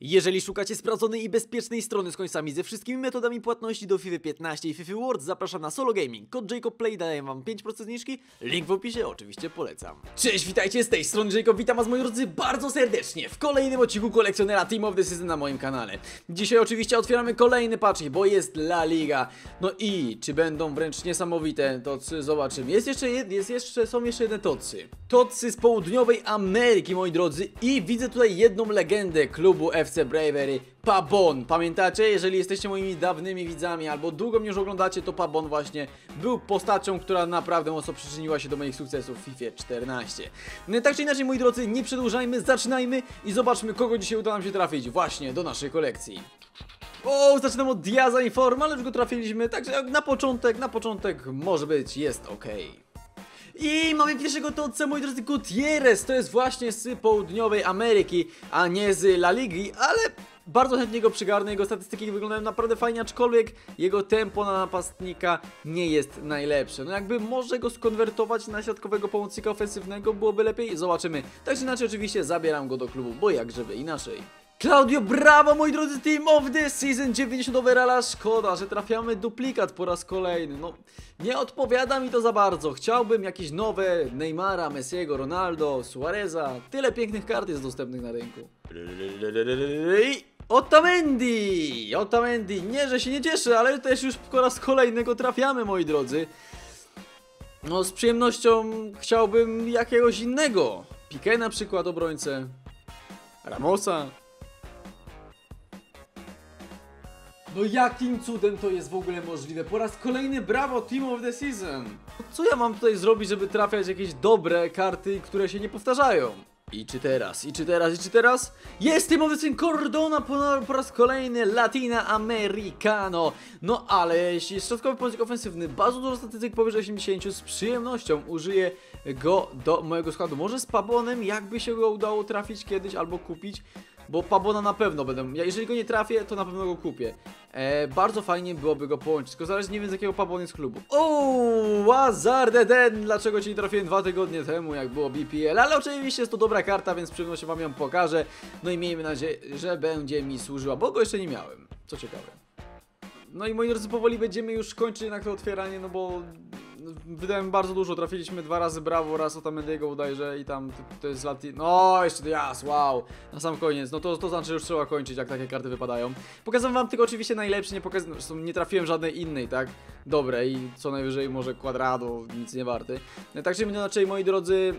Jeżeli szukacie sprawdzonej i bezpiecznej strony z końcami ze wszystkimi metodami płatności do FIFA 15 i FIFA World, zapraszam na Solo Gaming. Kod Jacob Play daje wam 5% zniżki, link w opisie, oczywiście polecam. Cześć, witajcie z tej strony Jacob, witam was moi drodzy bardzo serdecznie w kolejnym odcinku kolekcjonera Team of the Season na moim kanale. Dzisiaj oczywiście otwieramy kolejny patch, bo jest La Liga. No i czy będą wręcz niesamowite tocy, zobaczymy. Jest jeszcze, jest jeszcze, są jeszcze jedne tocy. Tocy z południowej Ameryki, moi drodzy i widzę tutaj jedną legendę klubu FC Bravery, Pabon. Pamiętacie? Jeżeli jesteście moimi dawnymi widzami albo długo mnie już oglądacie, to Pabon właśnie był postacią, która naprawdę mocno przyczyniła się do moich sukcesów w FIFA 14. No, tak czy inaczej, moi drodzy, nie przedłużajmy, zaczynajmy i zobaczmy, kogo dzisiaj uda nam się trafić właśnie do naszej kolekcji. O, zaczynam od Diaza Informa, ale już go trafiliśmy, także na początek, na początek może być, jest ok. I mamy pierwszego toca, moi drodzy, Gutierrez, to jest właśnie z południowej Ameryki, a nie z La Ligi, ale bardzo chętnie go przygarnę, jego statystyki wyglądają naprawdę fajnie, aczkolwiek jego tempo na napastnika nie jest najlepsze. No jakby może go skonwertować na środkowego pomocnika ofensywnego, byłoby lepiej, zobaczymy. Tak czy inaczej oczywiście zabieram go do klubu, bo jak żeby inaczej. Claudio, brawo moi drodzy, Team of the Season 90 overalla, szkoda, że trafiamy duplikat po raz kolejny, no nie odpowiada mi to za bardzo, chciałbym jakieś nowe Neymara, Messiego, Ronaldo, Suareza, tyle pięknych kart jest dostępnych na rynku. Otamendi! Otamendi, nie, że się nie cieszę, ale też już po raz kolejny go trafiamy moi drodzy. No z przyjemnością chciałbym jakiegoś innego, Piqué na przykład obrońcę, Ramosa. No jakim cudem to jest w ogóle możliwe? Po raz kolejny brawo Team of the Season! Co ja mam tutaj zrobić, żeby trafiać jakieś dobre karty, które się nie powtarzają? I czy teraz, i czy teraz, i czy teraz? Jest the Season Cordona po, po raz kolejny Latina Americano! No ale jeśli środkowy pomocnik ofensywny, bardzo dużo statystyk powyżej 80, z przyjemnością użyję go do mojego składu. Może z Pabonem, jakby się go udało trafić kiedyś albo kupić bo Pabona na pewno będę. Ja jeżeli go nie trafię, to na pewno go kupię. E, bardzo fajnie byłoby go połączyć, tylko zależy nie wiem z jakiego Pabon jest klubu. Ooo, Wazardeden! Dlaczego ci nie trafiłem dwa tygodnie temu, jak było BPL? Ale oczywiście jest to dobra karta, więc z wam ją pokażę. No i miejmy nadzieję, że będzie mi służyła, bo go jeszcze nie miałem. Co ciekawe. No i moi drodzy, powoli będziemy już kończyć jednak to otwieranie, no bo wydałem bardzo dużo, trafiliśmy dwa razy brawo, raz Otamendiego bodajże i tam to, jest Latin... No, jeszcze to jas, wow, na sam koniec, no to, to znaczy już trzeba kończyć, jak takie karty wypadają. Pokazałem wam tylko oczywiście najlepsze, nie, pokaz... nie trafiłem żadnej innej, tak, dobre i co najwyżej może Quadrado, nic nie warty. Tak czy inaczej, moi drodzy...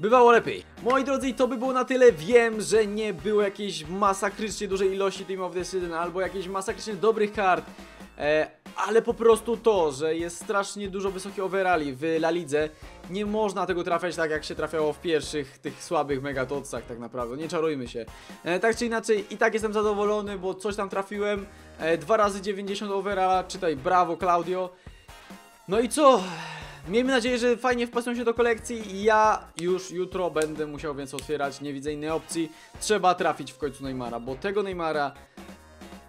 Bywało lepiej. Moi drodzy, i to by było na tyle. Wiem, że nie było jakiejś masakrycznie dużej ilości Team of Season albo jakiejś masakrycznie dobrych kart. E, ale po prostu to, że jest strasznie dużo wysokich overalli w La Lidze, nie można tego trafiać tak jak się trafiało w pierwszych tych słabych megatotsach tak naprawdę, nie czarujmy się. E, tak czy inaczej i tak jestem zadowolony, bo coś tam trafiłem, e, dwa razy 90 overalla, czytaj brawo Claudio. No i co? Miejmy nadzieję, że fajnie wpasują się do kolekcji ja już jutro będę musiał więc otwierać, nie widzę innej opcji. Trzeba trafić w końcu Neymara, bo tego Neymara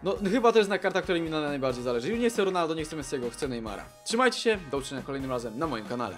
no chyba to jest na karta, której mi na najbardziej zależy. Nie chcę Ronaldo, nie chcę Messiego, chcę Neymara. Trzymajcie się, do usłyszenia kolejnym razem na moim kanale.